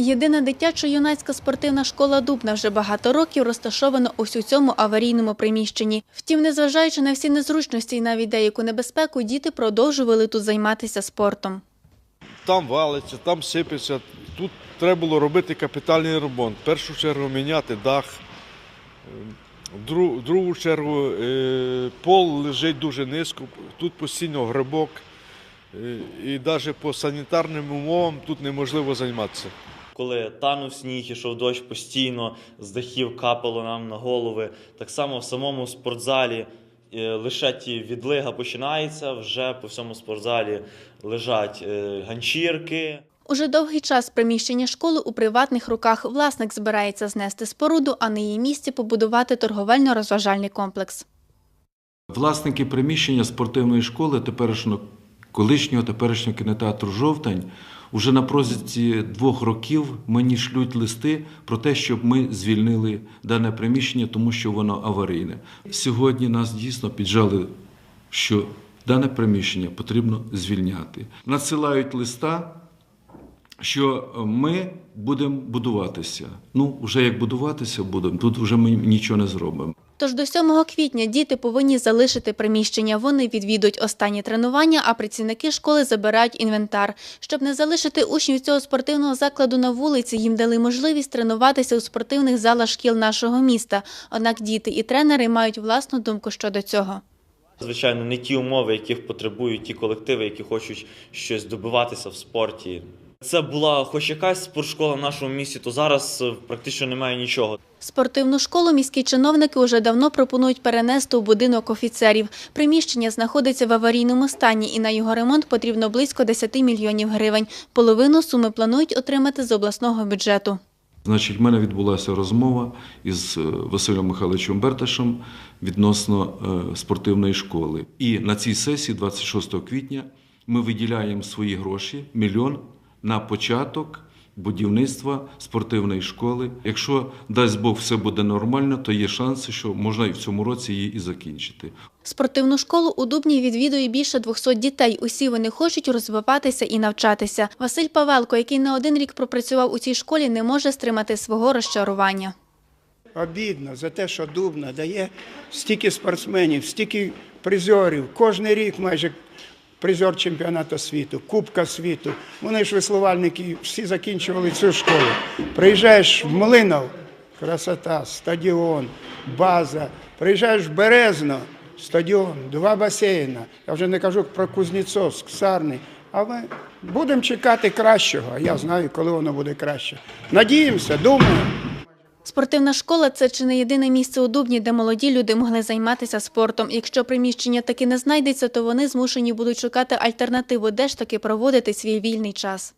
Єдина дитячо-юнацька спортивна школа Дубна вже багато років розташована ось у цьому аварійному приміщенні. Втім, незважаючи на всі незручності і навіть деяку небезпеку, діти продовжували тут займатися спортом. Там валиться, там сипеться. Тут треба було робити капітальний ремонт. В першу чергу міняти дах. В другу чергу е, пол лежить дуже низько, тут постійно грибок. Е, І навіть по санітарним умовам тут неможливо займатися. Коли танув сніг, ішов дощ постійно, з дахів капало нам на голови. Так само в самому спортзалі е, лише ті відлига починається, вже по всьому спортзалі лежать е, ганчірки. Уже довгий час приміщення школи у приватних руках власник збирається знести споруду, а на її місці побудувати торговельно-розважальний комплекс. Власники приміщення спортивної школи теперішнього колишнього теперішнього кінотеатру Жовтань уже на протязі двох років мені шлють листи про те, щоб ми звільнили дане приміщення, тому що воно аварійне. Сьогодні нас дійсно піджали, що дане приміщення потрібно звільняти. Надсилають листа, що ми будемо будуватися. Ну, вже як будуватися будемо, тут вже ми нічого не зробимо. Тож до 7 квітня діти повинні залишити приміщення. Вони відвідують останні тренування, а працівники школи забирають інвентар. Щоб не залишити учнів цього спортивного закладу на вулиці, їм дали можливість тренуватися у спортивних залах шкіл нашого міста. Однак діти і тренери мають власну думку щодо цього. Звичайно, не ті умови, яких потребують ті колективи, які хочуть щось добиватися в спорті. Це була хоч якась спортшкола в нашому місті, то зараз е, практично немає нічого. Спортивну школу міські чиновники уже давно пропонують перенести у будинок офіцерів. Приміщення знаходиться в аварійному стані, і на його ремонт потрібно близько 10 мільйонів гривень. Половину суми планують отримати з обласного бюджету. Значить, в мене відбулася розмова із е, Василем Михайловичем Берташем відносно е, спортивної школи. І на цій сесії, 26 квітня, ми виділяємо свої гроші, мільйон на початок будівництва спортивної школи. Якщо дасть Бог все буде нормально, то є шанси, що можна і в цьому році її і закінчити. Спортивну школу у Дубні відвідує більше 200 дітей. Усі вони хочуть розвиватися і навчатися. Василь Павелко, який не один рік пропрацював у цій школі, не може стримати свого розчарування. Обідно за те, що Дубна дає стільки спортсменів, стільки призерів. Кожний рік майже призер чемпіонату світу, Кубка світу. Вони ж веслувальники всі закінчували цю школу. Приїжджаєш в Млинов, красота, стадіон, база. Приїжджаєш в Березно, стадіон, два басейна. Я вже не кажу про Кузнєцовськ, Сарний. Але будемо чекати кращого. Я знаю, коли воно буде краще. Надіємося, думаємо. Спортивна школа це чи не єдине місце у Дубні, де молоді люди могли займатися спортом. Якщо приміщення таки не знайдеться, то вони змушені будуть шукати альтернативу, де ж таки проводити свій вільний час.